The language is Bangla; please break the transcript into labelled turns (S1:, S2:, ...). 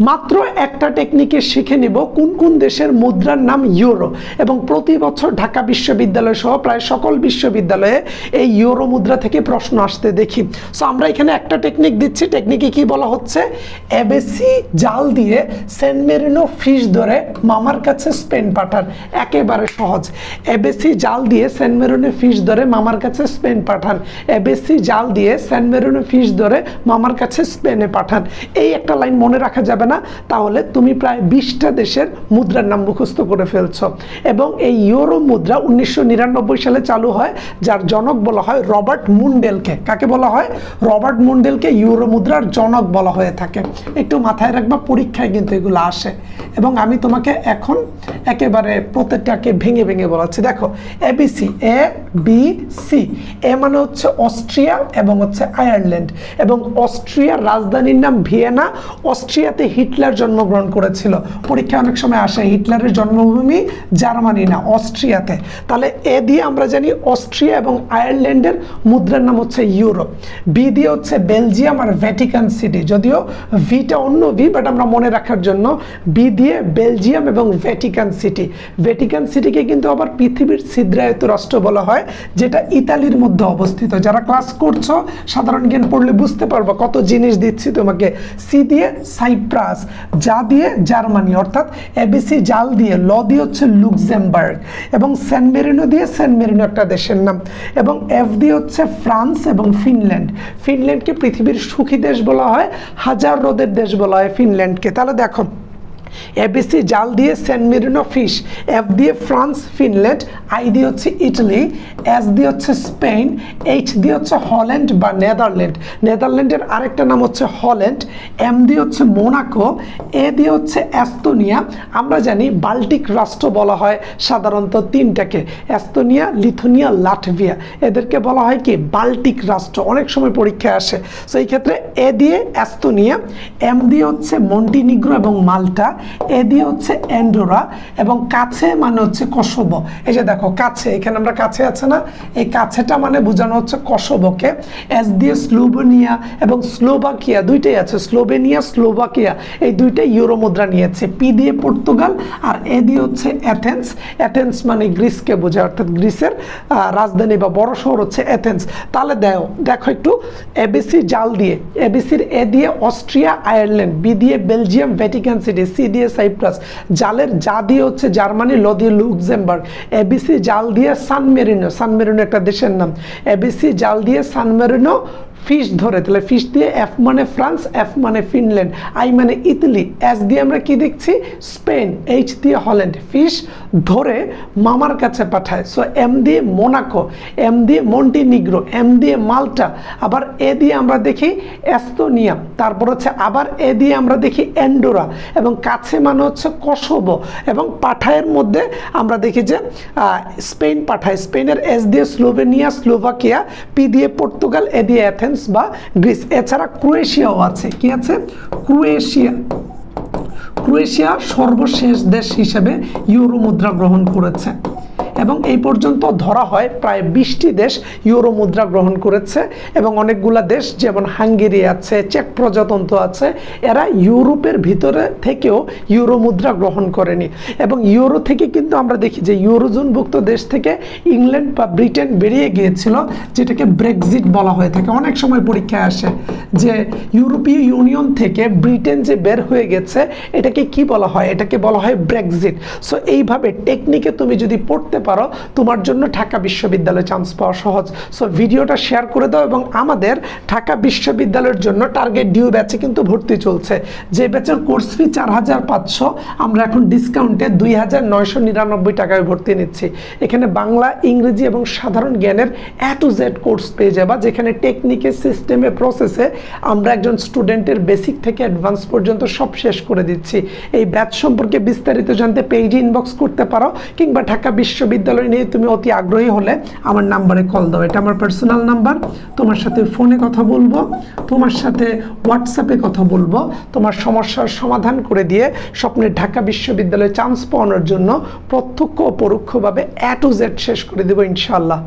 S1: মাত্র একটা টেকনিকে শিখে নিব কোন কোন দেশের মুদ্রার নাম ইউরো এবং প্রতি বছর ঢাকা বিশ্ববিদ্যালয় সহ প্রায় সকল বিশ্ববিদ্যালয়ে এই ইউরো মুদ্রা থেকে প্রশ্ন আসতে দেখি। সো আমরা এখানে একটা টেকনিক দিচ্ছি। টেকনিকে কি বলা হচ্ছে? এবেসি জাল দিয়ে সেন্ট মেরিনো ফিশ ধরে মামার কাছে স্পেন পাঠান। একেবারে সহজ। এবেসি জাল দিয়ে সেন্ট মেরিনো ফিশ ধরে মামার কাছে স্পেন পাঠান। এবেসি জাল দিয়ে সেন্ট মেরিনো ফিশ ধরে মামার কাছে স্পেনে পাঠান। এই একটা লাইন মনে রাখা যাবে না, তাহলে তুমি প্রায় বিশটা দেশের মুদ্রার নাম মুখস্থ করে ফেলছ। এবং এই ইউরো মুদ্রা উনিশশো নিরানব্বই সালে চালু হয়, যার জনক বলা হয় রবার্ট মুন্ডেলকে। কাকে বলা হয়? রবার্ট মুন্ডেলকে ইউরো মুদ্রার জনক বলা হয়ে থাকে। একটু মাথায় রাখবা, পরীক্ষায় কিন্তু এগুলো আসে। এবং আমি তোমাকে এখন একেবারে প্রত্যেকটাকে ভেঙে ভেঙে বলাচ্ছি। দেখো ABC A B C A মানে হচ্ছে অস্ট্রিয়া এবং হচ্ছে আয়ারল্যান্ড। এবং অস্ট্রিয়ার রাজধানীর নাম ভিয়েনা, অস্ট্রিয়াতে হিটলার জন্মগ্রহণ করেছিল। পরীক্ষা অনেক সময় আসে, হিটলারের জন্মভূমি জার্মানি না, অস্ট্রিয়াতে। তাহলে এ দিয়ে আমরা জানি অস্ট্রিয়া এবং আয়ারল্যান্ডের মুদ্রার নাম হচ্ছে ইউরোপ। বি দিয়ে হচ্ছে বেলজিয়াম আর ভ্যাটিকান সিটি। যদিও ভিটা অন্য ভি বাট আমরা মনে রাখার জন্য বি দিয়ে বেলজিয়াম এবং ভ্যাটিকান সিটি। ভ্যাটিকান সিটিকে কিন্তু আবার পৃথিবীর ছিদ্রায়িত রাষ্ট্র বলা হয়, যেটা ইতালির মধ্যে অবস্থিত। যারা ক্লাস করছ, সাধারণ জ্ঞান পড়লে বুঝতে পারব কত জিনিস দিচ্ছি তোমাকে। সি দিয়ে সাইপ্রাস, যা দিয়ে জার্মানি, অর্থাৎ এবিসি জাল দিয়ে, ল দিয়ে হচ্ছে লুক্সেমবার্গ, এবং সেন্ট মেরিনো দিয়ে সেন্ট মেরিনো একটা দেশের নাম, এবং এফ দিয়ে হচ্ছে ফ্রান্স এবং ফিনল্যান্ড। ফিনল্যান্ডকে পৃথিবীর সুখী দেশ বলা হয়, হাজার রোদের দেশ বলা হয় ফিনল্যান্ডকে। তাহলে দেখো এবিসি জাল দিয়ে সেন্ট মেরিনো ফিশ এফ দিয়ে ফ্রান্স, ফিনল্যান্ড আই দিয়ে হচ্ছে ইটালি এস দিয়ে হচ্ছে স্পেন এইচ দিয়ে হচ্ছে হল্যান্ড বা নেদারল্যান্ড। নেদারল্যান্ডের আরেকটা নাম হচ্ছে হল্যান্ড এম দিয়ে হচ্ছে মোনাকো এ দিয়ে হচ্ছে এস্তোনিয়া। আমরা জানি বাল্টিক রাষ্ট্র বলা হয় সাধারণত তিনটাকে, এস্তোনিয়া, লিথুনিয়া, লাটভিয়া। এদেরকে বলা হয় কি? বাল্টিক রাষ্ট্র। অনেক সময় পরীক্ষায় আসে। সো এই ক্ষেত্রে এ দিয়ে এস্তোনিয়া এম দিয়ে হচ্ছে মন্টিনিগ্রো এবং মাল্টা। এ হচ্ছে অ্যান্ডোরা এবং কাছে মানে হচ্ছে কসোবো। এই যে দেখো, কাছে, এখানে আমরা কাছে আছে না? এই কাছেটা মানে বোঝানো হচ্ছে কসোবোকে। এস দিয়ে স্লোভেনিয়া এবং স্লোভাকিয়া, দুইটাই আছে, স্লোভেনিয়া, স্লোভাকিয়া। এই দুইটাই ইউরো মুদ্রা নিয়েছে। পি দিয়ে পর্তুগাল আর এ দিয়ে হচ্ছে অ্যাথেন্স। অ্যাথেন্স মানে গ্রিসকে বোঝায়, অর্থাৎ গ্রিসের রাজধানী বা বড় শহর হচ্ছে অ্যাথেন্স। তাহলে দেখো দেখো একটু, এবিসি জাল দিয়ে, এবিসির এ দিয়ে অস্ট্রিয়া, আয়ারল্যান্ড, বি দিয়ে বেলজিয়াম, ভ্যাটিকান সিটি, সি দিয়ে সাইপ্রাস। জালের যা দিয়ে হচ্ছে জার্মানি, ল দিয়ে লুক্সেমবার্গ। এবিসি জাল দিয়ে সানমেরিনো সানমেরিনো সান মেরিনো একটা দেশের নাম। এবিসি জাল দিয়ে সান মেরিনো ফিশ ধরে, তাহলে ফিশ দিয়ে এফ মানে ফ্রান্স এফ মানে ফিনল্যান্ড আই মানে ইতালি এস দিয়ে আমরা কি দেখছি? স্পেন এইচ দিয়ে হল্যান্ড। ফিশ ধরে মামার কাছে পাঠায়। সো এম দিয়ে মোনাকো এম দিয়ে মন্টিনিগ্রো এম দিয়ে মাল্টা। আবার এ দিয়ে আমরা দেখি এস্তোনিয়া, তারপর হচ্ছে আবার এ দিয়ে আমরা দেখি অ্যান্ডোরা, এবং কাছে মানে হচ্ছে কসোবো এবং পাঠায়ের মধ্যে আমরা দেখি যে স্পেন পাঠায়। স্পেনের এস দিয়ে স্লোভেনিয়া, স্লোভাকিয়া পি দিয়ে পর্তুগাল এ দিয়ে অ্যাথেন্স বা গ্রিস এছাড়া ক্রোয়েশিয়াও আছে। কি আছে? ক্রোয়েশিয়া। ক্রোয়েশিয়া সর্বশেষ দেশ হিসেবে ইউরো মুদ্রা গ্রহণ করেছে। এবং এই পর্যন্ত ধরা হয় প্রায় বিশটি দেশ ইউরো মুদ্রা গ্রহণ করেছে এবং অনেকগুলা দেশ, যেমন হাঙ্গেরি আছে, চেক প্রজাতন্ত্র আছে, এরা ইউরোপের ভিতরে থেকেও ইউরো মুদ্রা গ্রহণ করেনি। এবং ইউরো থেকে কিন্তু আমরা দেখি যে ইউরোজোনভুক্ত দেশ থেকে ইংল্যান্ড বা ব্রিটেন বেরিয়ে গিয়েছিল, যেটাকে ব্রেক্সিট বলা হয়ে থাকে। অনেক সময় পরীক্ষায় আসে যে ইউরোপীয় ইউনিয়ন থেকে ব্রিটেন যে বের হয়ে গেছে, এটাকে কি বলা হয়? এটাকে বলা হয় ব্রেক্সিট। সো এইভাবে টেকনিকে তুমি যদি পড়তে পারো, তোমার জন্য ঢাকা বিশ্ববিদ্যালয়ে চান্স পাওয়া সহজ। সো ভিডিওটা শেয়ার করে দাও এবং আমাদের ঢাকা বিশ্ববিদ্যালয়ের জন্য টার্গেট ডিউ ব্যাচে কিন্তু ভর্তি চলছে। যে ব্যাচের কোর্স ফি চার হাজার পাঁচশো, আমরা এখন ডিসকাউন্টে দুই হাজার নয়শো নিরানব্বই টাকায় ভর্তি নিচ্ছি। এখানে বাংলা, ইংরেজি এবং সাধারণ জ্ঞানের এ টু জেড কোর্স পেয়ে যাবা, যেখানে টেকনিকে সিস্টেমে প্রসেসে আমরা একজন স্টুডেন্টের বেসিক থেকে অ্যাডভান্স পর্যন্ত সব শেষ করে দিচ্ছি। এই ব্যাচ সম্পর্কে বিস্তারিত জানতে পেজে ইনবক্স করতে পারো, কিংবা ঢাকা বিশ্ববিদ্যালয় নিয়ে তুমি অতি আগ্রহী হলে আমার নাম্বারে কল দাও। এটা আমার পার্সোনাল নাম্বার। তোমার সাথে ফোনে কথা বলব, তোমার সাথে হোয়াটসঅ্যাপে কথা বলব। তোমার সমস্যার সমাধান করে দিয়ে স্বপ্নের ঢাকা বিশ্ববিদ্যালয়ে চান্স পাওয়ানোর জন্য প্রত্যক্ষ ও পরোক্ষভাবে অ্যা টু জেড শেষ করে দেবো ইনশাআল্লাহ।